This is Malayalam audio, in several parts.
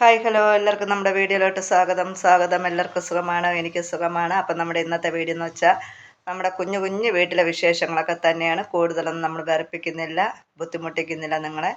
Hi hello. എല്ലാവർക്കും നമ്മുടെ വീഡിയോയിലോട്ട് സ്വാഗതം. സ്വാഗതം. എല്ലാവർക്കും സുഖമാണ്? എനിക്ക് സുഖമാണ്. അപ്പം നമ്മുടെ ഇന്നത്തെ വീഡിയോ എന്ന് വെച്ചാൽ നമ്മുടെ കുഞ്ഞു കുഞ്ഞു വീട്ടിലെ വിശേഷങ്ങളൊക്കെ തന്നെയാണ്. കൂടുതലൊന്നും നമ്മൾ വിറപ്പിക്കുന്നില്ല ബുദ്ധിമുട്ടിക്കുന്നില്ല നിങ്ങളെ.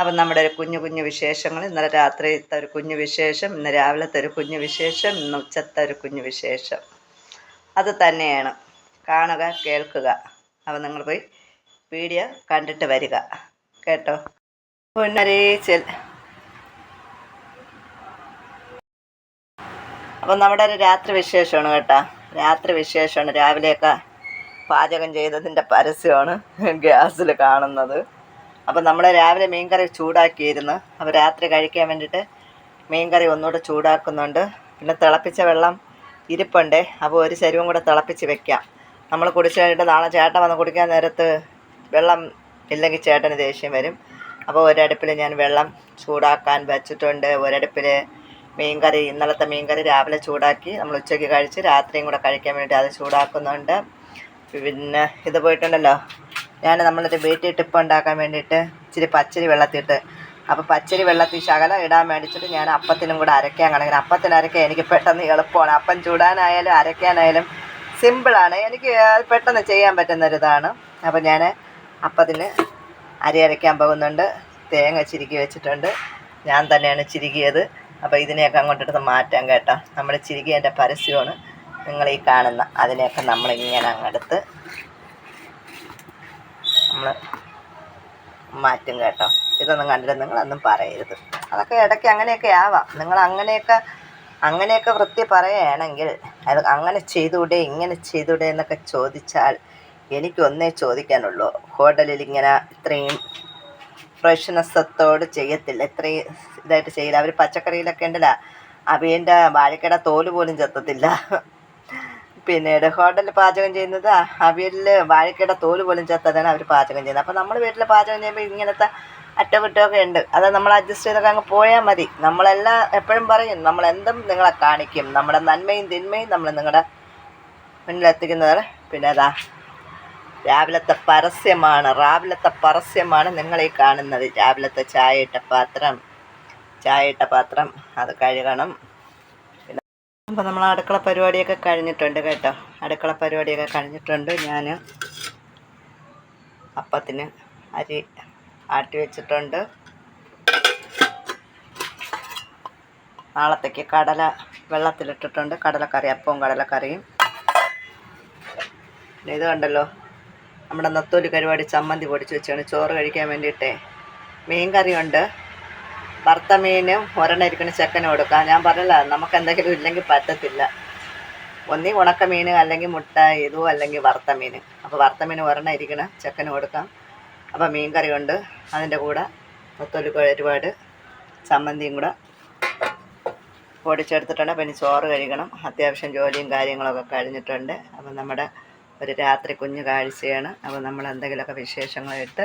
അപ്പം നമ്മുടെ ഒരു കുഞ്ഞു കുഞ്ഞു വിശേഷങ്ങൾ. ഇന്നലെ രാത്രിത്തെ ഒരു കുഞ്ഞു വിശേഷം ഇന്ന് രാവിലത്തെ ഒരു കുഞ്ഞു വിശേഷം ഇന്ന് ഉച്ചത്തെ ഒരു കുഞ്ഞു വിശേഷം. അത് തന്നെയാണ്. കാണുക കേൾക്കുക. അപ്പം നിങ്ങൾ പോയി വീഡിയോ കണ്ടിട്ട് വരിക. കേട്ടോ? പൊന്നരേ ചെൽ അപ്പം നമ്മുടെ ഒരു രാത്രി വിശേഷമാണ് കേട്ടോ. രാത്രി വിശേഷമാണ്. രാവിലെയൊക്കെ പാചകം ചെയ്തതിന്റെ പരസ്യമാണ് ഗ്യാസിൽ കാണുന്നത്. അപ്പം നമ്മൾ രാവിലെ മീൻകറി ചൂടാക്കിയിരുന്നു. അപ്പോൾ രാത്രി കഴിക്കാൻ വേണ്ടിയിട്ട് മീൻകറി ഒന്നുകൂടെ ചൂടാക്കുന്നുണ്ട്. പിന്നെ തിളപ്പിച്ച വെള്ളം ഇരിപ്പുണ്ടേ. അപ്പോൾ ഒരു ശരീരം കൂടെ തിളപ്പിച്ച് വെക്കാം. നമ്മൾ കുടിച്ച് കഴിഞ്ഞിട്ട് നാളെ ചേട്ടൻ വന്ന് കുടിക്കാൻ നേരത്ത് വെള്ളം ഇല്ലെങ്കിൽ ചേട്ടന് ദേഷ്യം വരും. അപ്പോൾ ഒരടുപ്പിൽ ഞാൻ വെള്ളം ചൂടാക്കാൻ വെച്ചിട്ടുണ്ട്. ഒരടുപ്പിൽ മീൻകറി ഇന്നലത്തെ മീൻകറി രാവിലെ ചൂടാക്കി നമ്മൾ ഉച്ചയ്ക്ക് കഴിച്ച് രാത്രിയും കൂടെ കഴിക്കാൻ വേണ്ടി അത് ചൂടാക്കുന്നുണ്ട്. പിന്നെ ഇത് പോയിട്ടുണ്ടല്ലോ ഞാൻ നമ്മളൊരു വീട്ടിൽ ടിപ്പ് ഉണ്ടാക്കാൻ വേണ്ടിയിട്ട് ഇച്ചിരി പച്ചരി വെള്ളത്തിയിട്ട് അപ്പോൾ പച്ചരി വെള്ളത്തിൽ ശകലം ഇടാൻ മേടിച്ചിട്ട് ഞാൻ അപ്പത്തിനും കൂടെ അരയ്ക്കാൻ കണക്കിന് അപ്പത്തിന് അരയ്ക്കാൻ എനിക്ക് പെട്ടെന്ന് എളുപ്പമാണ്. അപ്പം ചൂടാനായാലും അരയ്ക്കാനായാലും സിമ്പിളാണ് എനിക്ക് പെട്ടെന്ന് ചെയ്യാൻ പറ്റുന്നൊരിതാണ് അപ്പോൾ ഞാൻ അപ്പത്തിന് അരി അരയ്ക്കാൻ പോകുന്നുണ്ട്. തേങ്ങ ചിരുക്കി വെച്ചിട്ടുണ്ട്. ഞാൻ തന്നെയാണ് ചിരുകിയത്. അപ്പോൾ ഇതിനെയൊക്കെ അങ്ങോട്ടെടുത്ത് മാറ്റാൻ കേട്ടോ. നമ്മൾ ചിരികേന്റെ പരസ്യമാണ് നിങ്ങൾ ഈ കാണുന്ന. അതിനെയൊക്കെ നമ്മളിങ്ങനെ അങ്ങെടുത്ത് നമ്മൾ മാറ്റും കേട്ടോ. ഇതൊന്നും കണ്ടിട്ട് നിങ്ങളൊന്നും പറയരുത്. അതൊക്കെ ഇടയ്ക്ക് അങ്ങനെയൊക്കെ ആവാം. നിങ്ങൾ അങ്ങനെയൊക്കെ അങ്ങനെയൊക്കെ വൃത്തി പറയുകയാണെങ്കിൽ അത് അങ്ങനെ ചെയ്തൂടെ ഇങ്ങനെ ചെയ്തൂടെ എന്നൊക്കെ ചോദിച്ചാൽ എനിക്കൊന്നേ ചോദിക്കാനുള്ളൂ. ഹോട്ടലിൽ ഇങ്ങനെ ഇത്രയും ഫ്രഷ്നെസ്സത്തോട് ചെയ്യത്തില്ല. ഇത്രയും ഇതായിട്ട് ചെയ്യില്ല. അവർ പച്ചക്കറിയിലൊക്കെ ഉണ്ടല്ലോ. അവിയന്റെ വാഴക്കട തോൽ പോലും ചെത്തത്തില്ല. പിന്നീട് ഹോട്ടലിൽ പാചകം ചെയ്യുന്നത് അവിയലിൽ വാഴക്കട തോൽ പോലും ചെത്താതാണ് അവർ പാചകം ചെയ്യുന്നത്. അപ്പോൾ നമ്മൾ വീട്ടിൽ പാചകം ചെയ്യുമ്പോൾ ഇങ്ങനത്തെ അറ്റകുറ്റമൊക്കെ ഉണ്ട്. അത് നമ്മൾ അഡ്ജസ്റ്റ് ചെയ്തൊക്കെ അങ്ങ് പോയാൽ മതി. നമ്മളെല്ലാം എപ്പോഴും പറയും നമ്മളെന്തും നിങ്ങളെ കാണിക്കും. നമ്മുടെ നന്മയും തിന്മയും നമ്മൾ നിങ്ങളുടെ മുന്നിലെത്തിക്കുന്നതാണ്. പിന്നെ അതാ രാവിലത്തെ പരസ്യമാണ് രാവിലത്തെ പരസ്യമാണ് നിങ്ങളീ കാണുന്നത്. രാവിലത്തെ ചായ ഇട്ട പാത്രം ചായ ഇട്ട പാത്രം അത് കഴുകണം. അപ്പോൾ നമ്മൾ അടുക്കള പരിപാടിയൊക്കെ കഴിഞ്ഞിട്ടുണ്ട് കേട്ടോ. അടുക്കള പരിപാടിയൊക്കെ കഴിഞ്ഞിട്ടുണ്ട്. ഞാൻ അപ്പത്തിന് അരി ആട്ടി വെച്ചിട്ടുണ്ട്. നാളത്തേക്ക് കടല വെള്ളത്തിലിട്ടിട്ടുണ്ട്. കടലക്കറി അപ്പവും കടലക്കറിയും. പിന്നെ ഇത് കണ്ടല്ലോ നമ്മുടെ നത്തോലി കരുവാടി ചമ്മന്തി പൊടിച്ച് വെച്ചാണ് ചോറ് കഴിക്കാൻ വേണ്ടിയിട്ടേ. മീൻ കറിയുണ്ട്. വറുത്ത മീനും ഒരെണ്ണം ചെക്കനും കൊടുക്കാം. ഞാൻ പറഞ്ഞില്ല നമുക്ക് എന്തെങ്കിലും ഇല്ലെങ്കിൽ പറ്റത്തില്ല. ഒന്നീ ഉണക്ക മീൻ അല്ലെങ്കിൽ മുട്ട ഇതോ അല്ലെങ്കിൽ വറുത്ത മീൻ. അപ്പോൾ വറുത്ത മീൻ ഒരെണ്ണം ഇരിക്കണം ചെക്കന് കൊടുക്കാം. അപ്പോൾ മീൻ കറി ഉണ്ട് അതിന്റെ കൂടെ നത്തോലി ഒരുപാട് ചമ്മന്തിയും കൂടെ പൊടിച്ചെടുത്തിട്ടുണ്ട്. പിന്നെ ചോറ് കഴിക്കണം. അത്യാവശ്യം ജോലിയും കാര്യങ്ങളൊക്കെ കഴിഞ്ഞിട്ടുണ്ട്. അപ്പം നമ്മുടെ ഒരു രാത്രി കുഞ്ഞു കാഴ്ചയാണ്. അപ്പോൾ നമ്മൾ എന്തെങ്കിലുമൊക്കെ വിശേഷങ്ങളായിട്ട്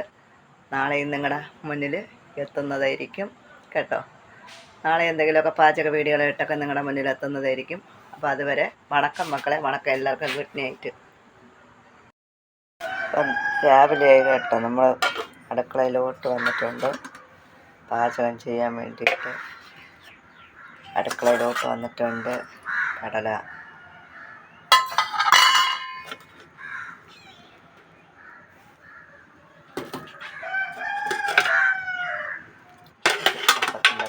നാളെയും നിങ്ങളുടെ മുന്നിൽ എത്തുന്നതായിരിക്കും കേട്ടോ. നാളെ എന്തെങ്കിലുമൊക്കെ പാചക വീഡിയോകളായിട്ടൊക്കെ നിങ്ങളുടെ മുന്നിൽ എത്തുന്നതായിരിക്കും. അപ്പോൾ അതുവരെ വണക്കം മക്കളെ വണക്കം എല്ലാവർക്കും ഗുഡ് നൈറ്റ്. ഇപ്പം രാവിലെ കേട്ടോ. നമ്മൾ അടുക്കളയിലോട്ട് വന്നിട്ടുണ്ട്. പാചകം ചെയ്യാൻ വേണ്ടിയിട്ട് അടുക്കളയിലോട്ട് വന്നിട്ടുണ്ട്. കടല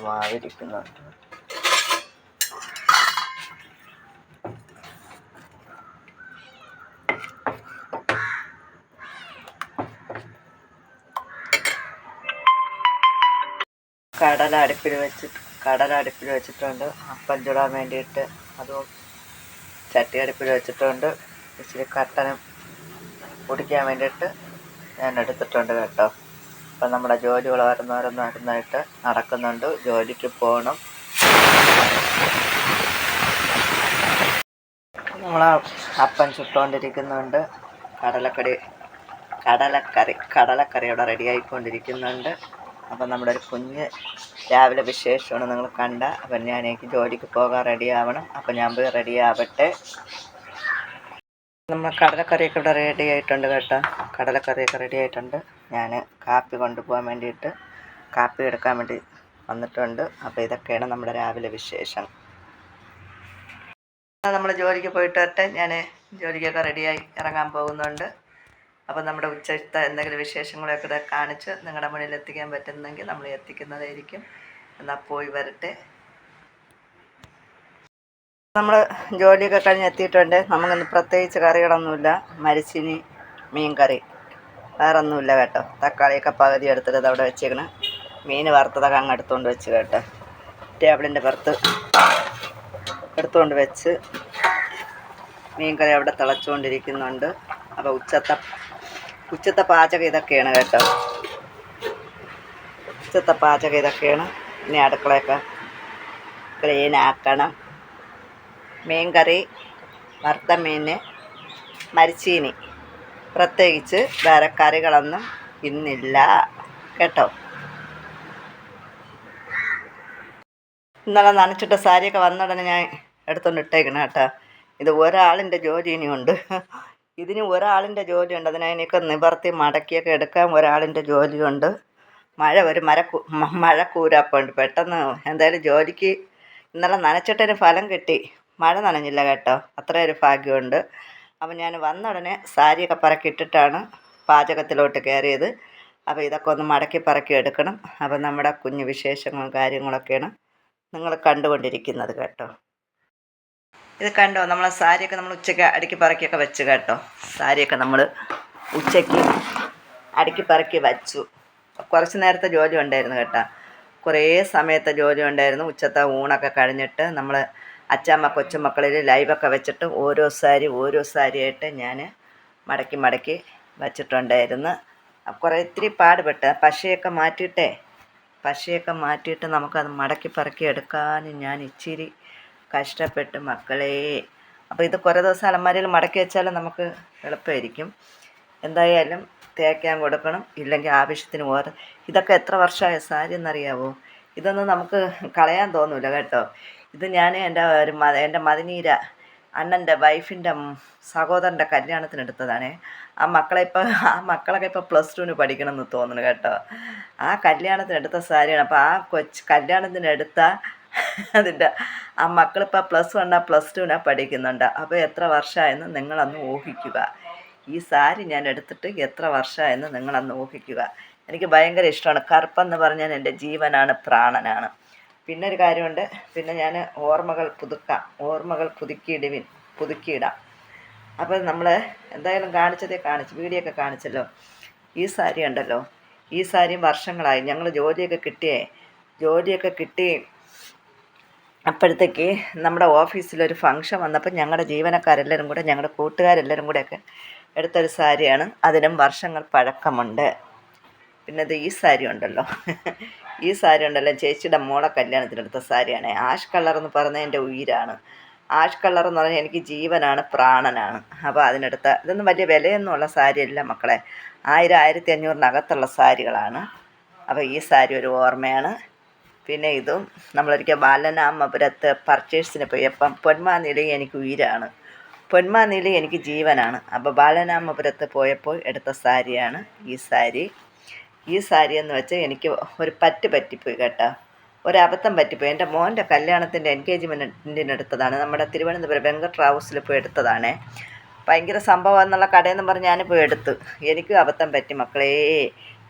മാവിരിക്കുന്നുണ്ട് കടല അടുപ്പിൽ വെച്ചിട്ട് കടല വെച്ചിട്ടുണ്ട്. അപ്പം ചുടാൻ വേണ്ടിയിട്ട് അതും ചട്ടി അടുപ്പിൽ വെച്ചിട്ടുണ്ട്. ഇച്ചിരി കട്ടനും പൊടിക്കാൻ വേണ്ടിയിട്ട് ഞാൻ എടുത്തിട്ടുണ്ട് കേട്ടോ. അപ്പം നമ്മുടെ ജോലികൾ ഓരോന്നോരോന്നോരോന്നായിട്ട് നടക്കുന്നുണ്ട്. ജോലിക്ക് പോകണം. നമ്മൾ അപ്പൻ ചുട്ടുകൊണ്ടിരിക്കുന്നുണ്ട് കടലക്കറി കടലക്കറി കടലക്കറി ഇവിടെ റെഡി ആയിക്കൊണ്ടിരിക്കുന്നുണ്ട്. അപ്പം നമ്മുടെ ഒരു കുഞ്ഞ് രാവിലെ വിശേഷമാണ് നിങ്ങൾ കണ്ട. അപ്പം ഞാൻ എനിക്ക് ജോലിക്ക് പോകാൻ റെഡിയാവണം അപ്പം ഞാൻ പോയി റെഡി ആവട്ടെ. നമ്മൾ കടലക്കറിയൊക്കെ ഇവിടെ റെഡി ആയിട്ടുണ്ട് കേട്ടോ. കടലക്കറിയൊക്കെ റെഡി ആയിട്ടുണ്ട്. ഞാൻ കാപ്പി കൊണ്ടുപോകാൻ വേണ്ടിയിട്ട് കാപ്പി എടുക്കാൻ വേണ്ടി വന്നിട്ടുണ്ട്. അപ്പോൾ ഇതൊക്കെയാണ് നമ്മുടെ രാവിലെ വിശേഷം. നമ്മൾ ജോലിക്ക് പോയിട്ട് വരട്ടെ. ഞാൻ ജോലിക്കൊക്കെ റെഡിയായി ഇറങ്ങാൻ പോകുന്നുണ്ട്. അപ്പോൾ നമ്മുടെ ഉച്ചത്തെ എന്തെങ്കിലും വിശേഷങ്ങളൊക്കെ കാണിച്ച് നിങ്ങളുടെ മുന്നിൽ എത്തിക്കാൻ പറ്റുന്നെങ്കിൽ നമ്മൾ എത്തിക്കുന്നതായിരിക്കും. എന്നാൽ പോയി വരട്ടെ. നമ്മൾ ജോലിയൊക്കെ കഴിഞ്ഞ് എത്തിയിട്ടുണ്ട് നമുക്കിന്ന് പ്രത്യേകിച്ച് കറികളൊന്നുമില്ല. മരിച്ചിനി മീൻ കറി വേറെ ഒന്നുമില്ല കേട്ടോ. തക്കാളിയൊക്കെ പകുതി എടുത്തിട്ട് അവിടെ വെച്ചേക്കണ്. മീൻ വറുത്തതൊക്കെ അങ്ങ് എടുത്തുകൊണ്ട് വെച്ച് കേട്ടോ. ടേബിളിന്റെ പുറത്ത് എടുത്തുകൊണ്ട് വെച്ച് മീൻ കറി അവിടെ തിളച്ചുകൊണ്ടിരിക്കുന്നുണ്ട് അപ്പോൾ ഉച്ചത്തെ ഉച്ചത്തെ പാചകം ഇതൊക്കെയാണ് കേട്ടോ. ഉച്ചത്തെ പാചകം ഇതൊക്കെയാണ്. ഇനി അടുക്കളയൊക്കെ ക്ലീൻ ആക്കണം മീൻ കറി വറുത്ത മീൻ മരിച്ചീനി. പ്രത്യേകിച്ച് വേറെ കറികളൊന്നും ഇന്നില്ല. കേട്ടോ? ഇന്നലെ നനച്ചിട്ട സാരിയൊക്കെ വന്നുടനെ ഞാൻ എടുത്തുകൊണ്ട് ഇട്ടേക്കണം കേട്ടോ. ഇത് ഒരാളിന്റെ ജോലി ഇനിയുണ്ട്. ഇതിന് ഒരാളിന്റെ ജോലിയുണ്ട് അതിനതിനൊക്കെ നിവർത്തി മടക്കിയൊക്കെ എടുക്കാൻ ഒരാളിന്റെ ജോലിയുണ്ട് മഴ ഒരു മരക്കൂ മഴ കൂരാപ്പുണ്ട്. പെട്ടെന്ന് എന്തായാലും ജോലിക്ക് ഇന്നലെ നനച്ചിട്ടതിന് ഫലം കിട്ടി. മഴ നനഞ്ഞില്ല കേട്ടോ. അത്രയും ഒരു ഭാഗ്യമുണ്ട്. അപ്പം ഞാൻ വന്ന ഉടനെ സാരിയൊക്കെ പറക്കിയിട്ടിട്ടാണ് പാചകത്തിലോട്ട് കയറിയത്. അപ്പോൾ ഇതൊക്കെ ഒന്ന് മടക്കി പറക്കി എടുക്കണം. അപ്പം നമ്മുടെ കുഞ്ഞു വിശേഷങ്ങളും കാര്യങ്ങളൊക്കെയാണ് നിങ്ങൾ കണ്ടുകൊണ്ടിരിക്കുന്നത് കേട്ടോ. ഇത് കണ്ടോ? നമ്മളെ സാരിയൊക്കെ നമ്മൾ ഉച്ചയ്ക്ക് അടുക്കി പറക്കിയൊക്കെ വെച്ച് കേട്ടോ. സാരിയൊക്കെ നമ്മൾ ഉച്ചയ്ക്ക് അടുക്കി പറക്കി വച്ചു. കുറച്ച് നേരത്തെ ജോലി ഉണ്ടായിരുന്നു കേട്ടോ. കുറേ സമയത്തെ ജോലി ഉണ്ടായിരുന്നു. ഉച്ചത്തെ ഊണൊക്കെ കഴിഞ്ഞിട്ട് നമ്മൾ അച്ചാമ്മ കൊച്ചുമക്കളിൽ ലൈവൊക്കെ വെച്ചിട്ട് ഓരോ സാരി ഓരോ സാരിയായിട്ട് ഞാൻ മടക്കി മടക്കി വച്ചിട്ടുണ്ടായിരുന്നു. കുറേ ഇത്തിരി പാടുപെട്ട് പശയൊക്കെ മാറ്റിയിട്ടേ പശയൊക്കെ മാറ്റിയിട്ട് നമുക്കത് മടക്കി പറക്കി എടുക്കാൻ ഞാൻ ഇച്ചിരി കഷ്ടപ്പെട്ട് മക്കളെ. അപ്പോൾ ഇത് കുറേ ദിവസം അലമാരയിൽ മടക്കി വെച്ചാൽ നമുക്ക് എളുപ്പമായിരിക്കും. എന്തായാലും തേക്കാൻ കൊടുക്കണം ഇല്ലെങ്കിൽ ആവശ്യത്തിന് ഓരോ ഇതൊക്കെ എത്ര വർഷമായ സാരി എന്നറിയാവോ? ഇതൊന്നും നമുക്ക് കളയാൻ തോന്നില്ല കേട്ടോ. ഇത് ഞാൻ എന്റെ ഒരു മ എന്റെ മതിനീര അണ്ണന്റെ വൈഫിന്റെ സഹോദരന്റെ കല്യാണത്തിന് എടുത്തതാണേ. ആ മക്കളെ ഇപ്പോൾ ആ മക്കളൊക്കെ ഇപ്പോൾ പ്ലസ് ടുവിന് പഠിക്കണം എന്ന് തോന്നുന്നു കേട്ടോ. ആ കല്യാണത്തിന് എടുത്ത സാരിയാണ്. അപ്പോൾ ആ കൊച്ച് കല്യാണത്തിന് എടുത്ത അതിന്റെ ആ മക്കളിപ്പോൾ പ്ലസ് വണ്ണാ പ്ലസ് ടുവിനാണ് പഠിക്കുന്നുണ്ട്. അപ്പോൾ എത്ര വർഷമായെന്ന് നിങ്ങളന്ന് ഊഹിക്കുക. ഈ സാരി ഞാൻ എടുത്തിട്ട് എത്ര വർഷമായെന്ന് നിങ്ങളന്ന് ഊഹിക്കുക. എനിക്ക് ഭയങ്കര ഇഷ്ടമാണ്. കറുപ്പെന്ന് പറഞ്ഞാൽ എന്റെ ജീവനാണ് പ്രാണനാണ്. പിന്നെ ഒരു കാര്യമുണ്ട്. പിന്നെ ഞാൻ ഓർമ്മകൾ പുതുക്കാം. ഓർമ്മകൾ പുതുക്കിയിടുവിൻ പുതുക്കിയിടാം. അപ്പോൾ നമ്മൾ എന്തായാലും കാണിച്ചതേ കാണിച്ചു. വീഡിയോ ഒക്കെ കാണിച്ചല്ലോ. ഈ സാരി ഉണ്ടല്ലോ. ഈ സാരി വർഷങ്ങളായി. ഞങ്ങൾ ജോലിയൊക്കെ കിട്ടിയേ. ജോലിയൊക്കെ കിട്ടി അപ്പോഴത്തേക്ക് നമ്മുടെ ഓഫീസിലൊരു ഫംഗ്ഷൻ വന്നപ്പോൾ ഞങ്ങളുടെ ജീവനക്കാരെല്ലാവരും കൂടെ ഞങ്ങളുടെ കൂട്ടുകാരെല്ലാവരും കൂടെയൊക്കെ എടുത്തൊരു സാരിയാണ്. അതിനും വർഷങ്ങൾ പഴക്കമുണ്ട്. പിന്നെ ഇത് ഈ സാരി ഉണ്ടല്ലോ. ഈ സാരി ഉണ്ടല്ലോ. ചേച്ചിയുടെ മോളെ കല്യാണത്തിനെടുത്ത സാരിയാണ്. ആഷ് കളർ എന്ന് പറഞ്ഞാൽ എന്റെ ഉയിരാണ്. ആഷ് കളർ എന്ന് പറഞ്ഞാൽ എനിക്ക് ജീവനാണ് പ്രാണനാണ്. അപ്പോൾ അതിനടുത്ത ഇതൊന്നും വലിയ വിലയൊന്നുമുള്ള സാരിയല്ല മക്കളെ. ആയിരം ആയിരത്തി അഞ്ഞൂറിനകത്തുള്ള സാരികളാണ്. അപ്പോൾ ഈ സാരി ഒരു ഓർമ്മയാണ്. പിന്നെ ഇതും നമ്മളൊരിക്കൽ ബാലനാമപുരത്ത് പർച്ചേഴ്സിന് പോയപ്പം പൊന്മാനിലി എനിക്ക് ഉയിരാണ്. പൊന്മാനിലി എനിക്ക് ജീവനാണ്. അപ്പോൾ ബാലനാമപുരത്ത് പോയപ്പോൾ എടുത്ത സാരിയാണ് ഈ സാരി. ഈ സാരി എന്ന് വെച്ചാൽ എനിക്ക് ഒരു പറ്റ് പറ്റിപ്പോയി കേട്ടോ. ഒരു ഒരബദ്ധം പറ്റിപ്പോയി. എന്റെ മോന്റെ കല്യാണത്തിന്റെ എൻഗേജ്മെന്റിന് എടുത്തതാണ് നമ്മുടെ തിരുവനന്തപുരം വെങ്കട്ട് ഹൗസിൽ പോയി എടുത്തതാണ്. ഭയങ്കര സംഭവം എന്നുള്ള കടയെന്ന് പറഞ്ഞ് ഞാൻ പോയി എടുത്തു. എനിക്കും അബദ്ധം പറ്റി മക്കളേ.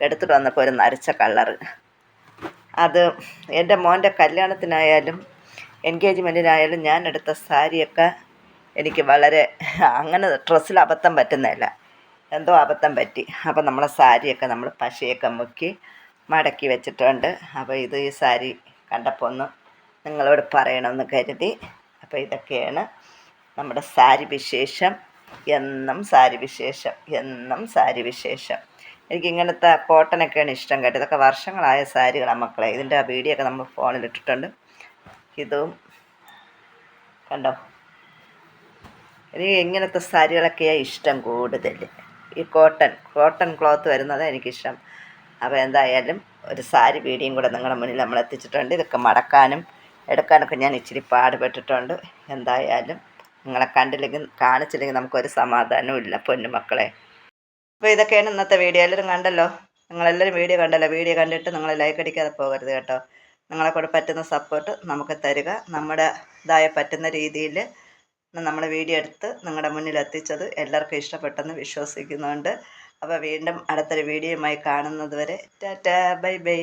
എടുത്തിട്ട് വന്നപ്പോൾ ഒരു നരച്ച കളറ്. അത് എന്റെ മോന്റെ കല്യാണത്തിനായാലും എൻഗേജ്മെന്റിനായാലും ഞാൻ എടുത്ത സാരിയൊക്കെ എനിക്ക് വളരെ അങ്ങനെ ഡ്രസ്സിൽ അബദ്ധം പറ്റുന്നില്ല എന്തോ അബദ്ധം പറ്റി. അപ്പം നമ്മളെ സാരിയൊക്കെ നമ്മൾ പശയൊക്കെ മുക്കി മടക്കി വെച്ചിട്ടുണ്ട്. അപ്പോൾ ഇത് ഈ സാരി കണ്ടപ്പോൾ ഒന്ന് നിങ്ങളോട് പറയണമെന്ന് കരുതി. അപ്പോൾ ഇതൊക്കെയാണ് നമ്മുടെ സാരി വിശേഷം. എന്നും സാരി വിശേഷം. എന്നും സാരി വിശേഷം. എനിക്ക് ഇങ്ങനത്തെ കോട്ടനൊക്കെയാണ് ഇഷ്ടം കേട്ടോ. ഇതൊക്കെ വർഷങ്ങളായ സാരികളാണ് മക്കളെ. ഇതിന്റെ ആ വീഡിയോ ഒക്കെ നമ്മൾ ഫോണിൽ ഇട്ടിട്ടുണ്ട്. ഇതും കണ്ടോ? എനിക്ക് ഇങ്ങനത്തെ സാരികളൊക്കെയാണ് ഇഷ്ടം കൂടുതൽ ഈ കോട്ടൺ കോട്ടൺ ക്ലോത്ത് വരുന്നത് എനിക്കിഷ്ടം. അപ്പോൾ എന്തായാലും ഒരു സാരി വീടിയും കൂടെ നിങ്ങളുടെ മുന്നിൽ നമ്മൾ എത്തിച്ചിട്ടുണ്ട്. ഇതൊക്കെ മടക്കാനും എടുക്കാനൊക്കെ ഞാൻ ഇച്ചിരി പാടുപെട്ടിട്ടുണ്ട്. എന്തായാലും നിങ്ങളെ കണ്ടില്ലെങ്കിൽ കാണിച്ചില്ലെങ്കിൽ നമുക്കൊരു സമാധാനവും ഇല്ല പൊന്നുമക്കളെ. അപ്പോൾ ഇതൊക്കെയാണ് ഇന്നത്തെ വീഡിയോ. എല്ലാവരും കണ്ടല്ലോ? നിങ്ങളെല്ലാവരും വീഡിയോ കണ്ടല്ലോ? വീഡിയോ കണ്ടിട്ട് നിങ്ങൾ ലൈക്ക് അടിക്കാതെ പോകരുത് കേട്ടോ. നിങ്ങളെ കൂടെ പറ്റുന്ന സപ്പോർട്ട് നമുക്ക് തരിക. നമ്മുടെ ഇതായ പറ്റുന്ന രീതിയിൽ നമ്മൾ വീഡിയോ എടുത്ത് നിങ്ങളുടെ മുന്നിൽ എത്തിച്ചത് എല്ലാവർക്കും ഇഷ്ടപ്പെട്ടെന്ന് വിശ്വസിക്കുന്നുണ്ട്. അപ്പോൾ വീണ്ടും അടുത്തൊരു വീഡിയോയുമായി കാണുന്നത് വരെ ടാറ്റാ ബൈ ബൈ.